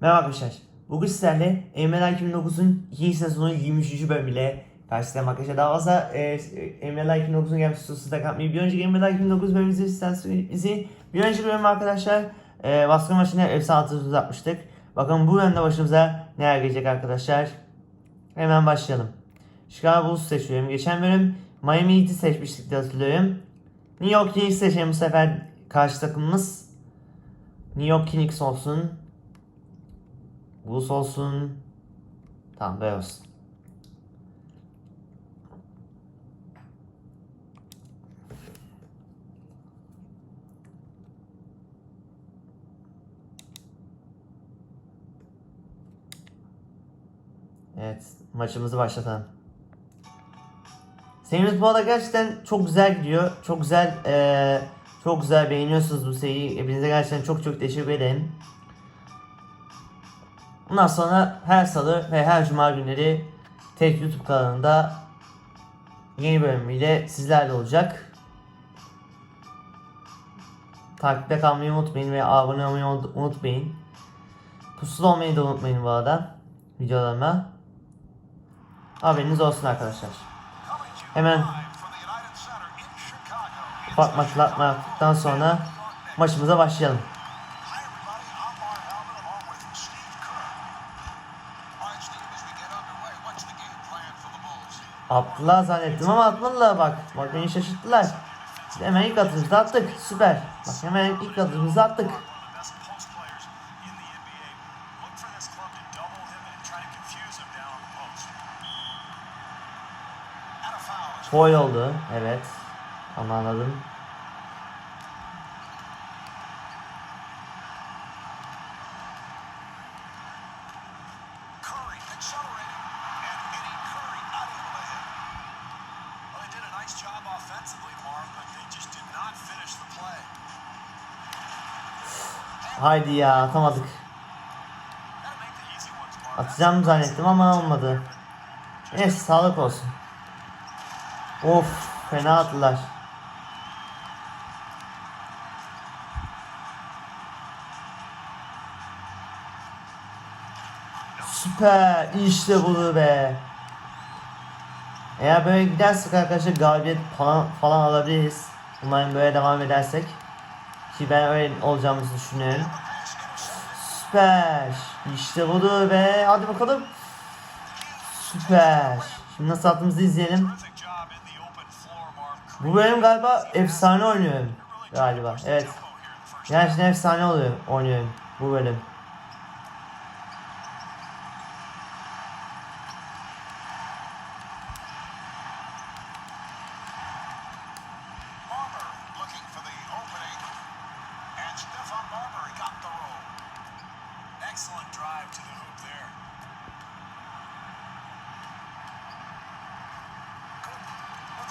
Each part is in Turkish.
Merhaba arkadaşlar. Bugün sizlerle Emre'ler 2009'un ikinci sezonu 23. bölümüyle karşılayalım arkadaşlar. Daha fazla e, Emre'ler 2009'un gelmiş sorusu da katmayı. Bir önceki Emre'ler 2009 bölümümüzü isterseniz bir önceki bölüm arkadaşlar e, baskı maçını efsane atışımızı atmıştık. Bakın bu bölümde başımıza neler gelecek arkadaşlar. Hemen başlayalım. Chicago Bulls seçiyorum. Geçen bölüm Miami Heat'i seçmiştik diye hatırlıyorum. New York Knicks seçelim bu sefer karşı takımımız. New York Knicks olsun. Bulls olsun. Tamam böyle olsun. Evet maçımızı başlatalım. Serimiz bu arada gerçekten çok güzel gidiyor. Çok güzel eee, çok güzel beğeniyorsunuz bu seriyi. Hepinize gerçekten çok çok teşekkür ederim. Bundan sonra her salı ve her cuma günleri tek YouTube kanalında yeni bölümüyle sizlerle olacak. Takipte kalmayı unutmayın ve abone olmayı unut- unutmayın. Pusula olmayı da unutmayın bu arada videolarıma. Haberiniz olsun arkadaşlar. Hemen ufak maçlatma yaptıktan sonra maçımıza başlayalım. Attılar zannettim ama atmadılar bak. Bak beni şaşırttılar. Hemen ilk atışımızı attık. Süper. Bak hemen ilk atışımızı attık. Did not finish the play. Haydi ya atamadık. Atacağım zannettim ama olmadı. Neyse sağlık olsun. Of fena attılar. Süper işte budur be. Eğer böyle gidersek arkadaşlar galibiyet falan, falan alabiliriz. Umarım böyle devam edersek. Ki ben öyle olacağımızı düşünüyorum. Süper. İşte budur be. Hadi bakalım. Süper. Şimdi nasıl attığımızı izleyelim. Bu bölüm galiba efsane oynuyorum. Galiba. Evet. Gerçekten efsane oluyor oynuyorum bu bölüm.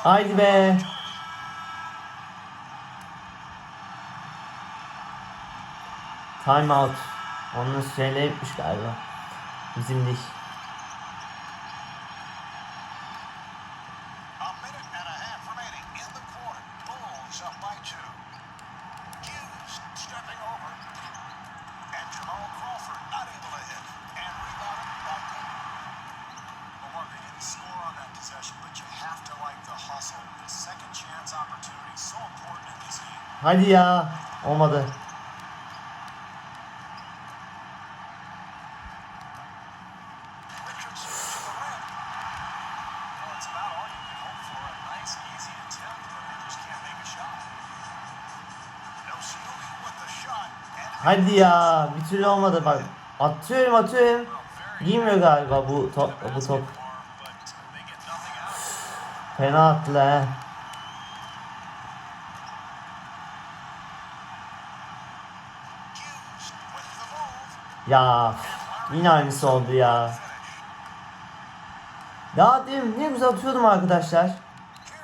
Barber looking Time out. Onun şeyle etmiş galiba. Bizim değil. A minute and Hadi ya. Bir türlü olmadı bak. Atıyorum atıyorum. Girmiyor galiba bu top. Bu top. Fena attılar he. Ya yine aynısı oldu ya. Ya dedim ne güzel atıyordum arkadaşlar.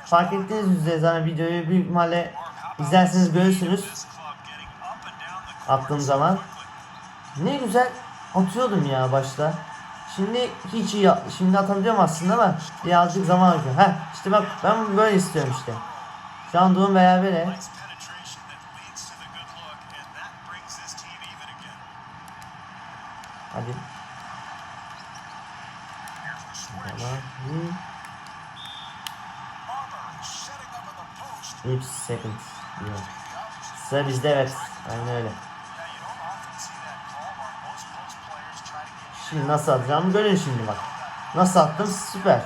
Fark ettiğiniz üzere zaten videoyu büyük ihtimalle izlerseniz görürsünüz. Attığım zaman. Ne güzel atıyordum ya başta. Şimdi hiç iyi şimdi atabiliyorum aslında ama birazcık zaman alıyor. Heh işte bak ben böyle istiyorum işte. Şu an durum berabere. Nice penetration that leads to the good look, and Şimdi nasıl atacağımı görün şimdi bak. Nasıl attım süper.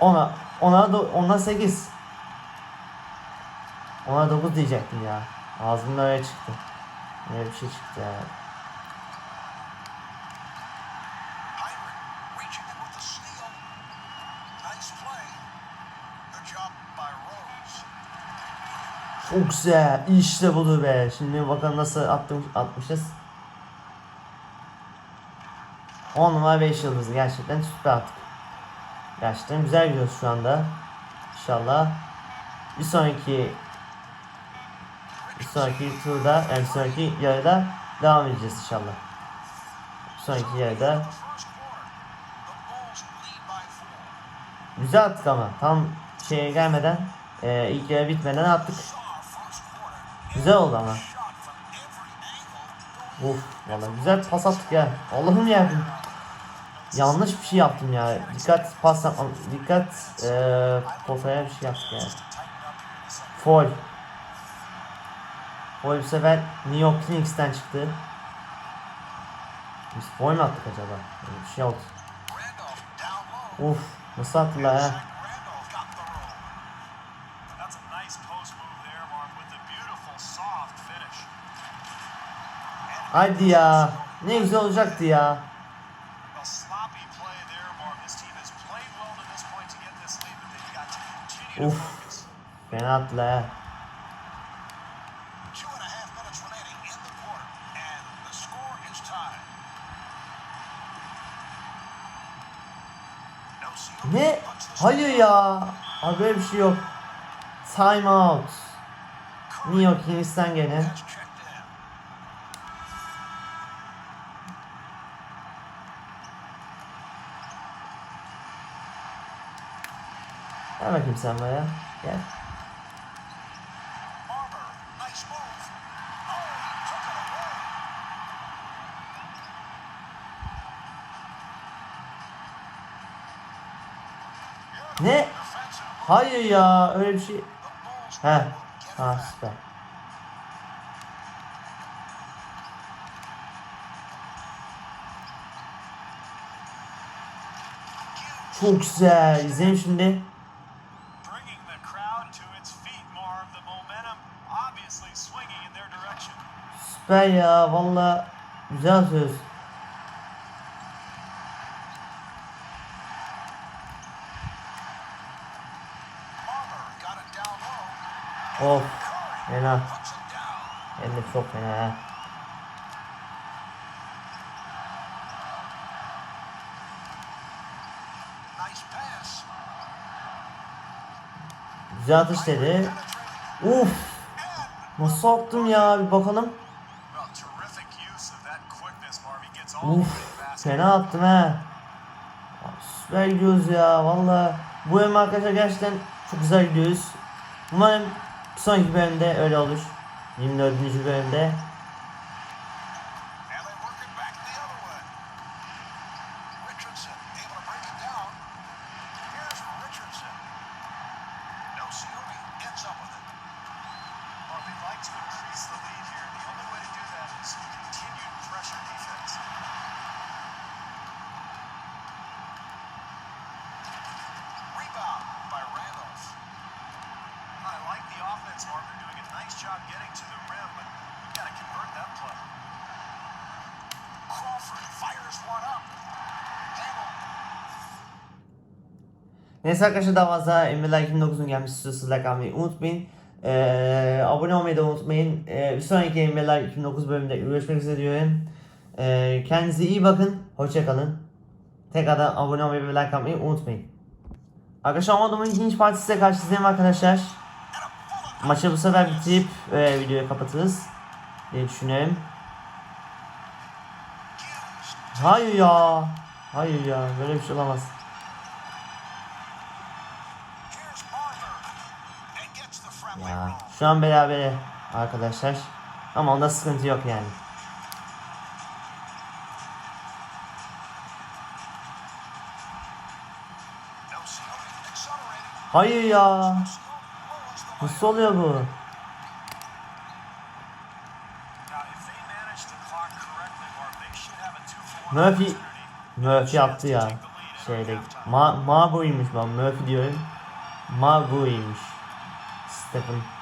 Ona ona do, ona 8. Ona 9 diyecektim ya. Ağzımda öyle çıktı. Öyle bir şey çıktı ya. Çok güzel. İşte budur be. Şimdi bakalım nasıl attım, atmışız. 10 numara 5 yıldız. Gerçekten süper attık. Gerçekten güzel gidiyoruz şu anda. İnşallah. Bir sonraki bir sonraki turda yani bir sonraki yarıda devam edeceğiz inşallah. Bir sonraki yarıda güzel attık ama tam şeye gelmeden e, ilk yarı bitmeden attık. Güzel oldu ama. Of valla güzel pas attık ya. Allah'ım yarabbim. Yanlış bir şey yaptım ya. Dikkat pas. Dikkat eee potaya bir şey yaptık ya. Tighten up here in the second. Foul. Foul bu sefer New York Knicks'ten çıktı. Biz foul mu attık acaba? Öyle bir şey oldu. Uf nasıl attılar ha? Hadi ya. Ne güzel olacaktı ya. No seal. Ne? Hayır ya. Abi bir şey yok. Time out. New York Knicks'ten gene. Gel bakayım sen buraya. Gel. Ne? Hayır ya öyle bir şey. He. Ha süper. Çok güzel. İzleyin şimdi. Süper ya. Valla güzel söz. Of. Fena. Hem de çok fena ha. Güzel atış dedi. Uf. Nasıl attım ya bir bakalım. He Uf. Fena attım ha. Süper gidiyoruz ya valla. Bu bölüm arkadaşlar gerçekten çok güzel gidiyoruz. Umarım sonraki bölümde öyle olur. 24. bölümde. Neyse arkadaşlar daha fazla Emre'ler 2009'un gelmiş istiyorsanız kalmayı unutmayın. Ee, abone olmayı da unutmayın. Ee, bir sonraki Emre'ler 2009 bölümünde görüşmek üzere diyorum. Ee, kendinize iyi bakın. Hoşçakalın. Tekrardan abone olmayı ve like atmayı unutmayın. Arkadaşlar Amadou'nun ikinci partisiyle karşınızdayım arkadaşlar. Maçı bu sefer bitirip e, videoyu kapatırız diye düşünüyorum. Hayır ya. Hayır ya. Böyle bir şey olamaz. Ya şu an berabere arkadaşlar. Ama onda sıkıntı yok yani. Hayır ya. Nasıl oluyor bu? Murphy. Murphy yaptı ya. Şeyde Ma Mabu'ymuş ben Murphy diyorum. Mabu'ymuş. Stephen.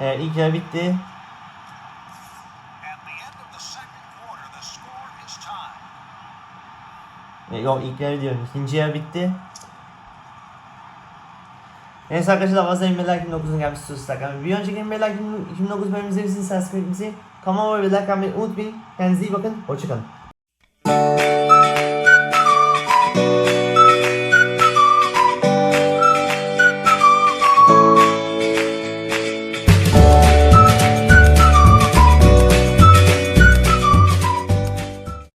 Evet ilk yarı bitti. E, Yok ilk yarı diyorum. İkinci yarı bitti. Neyse arkadaşlar fazla Emre'ler 2009'un gelmiş sus Bir önceki Emre'ler 2009 bölümümüzde bizim kayıtımızı kanalıma ve like atmayı unutmayın. Kendinize iyi bakın. Hoşçakalın.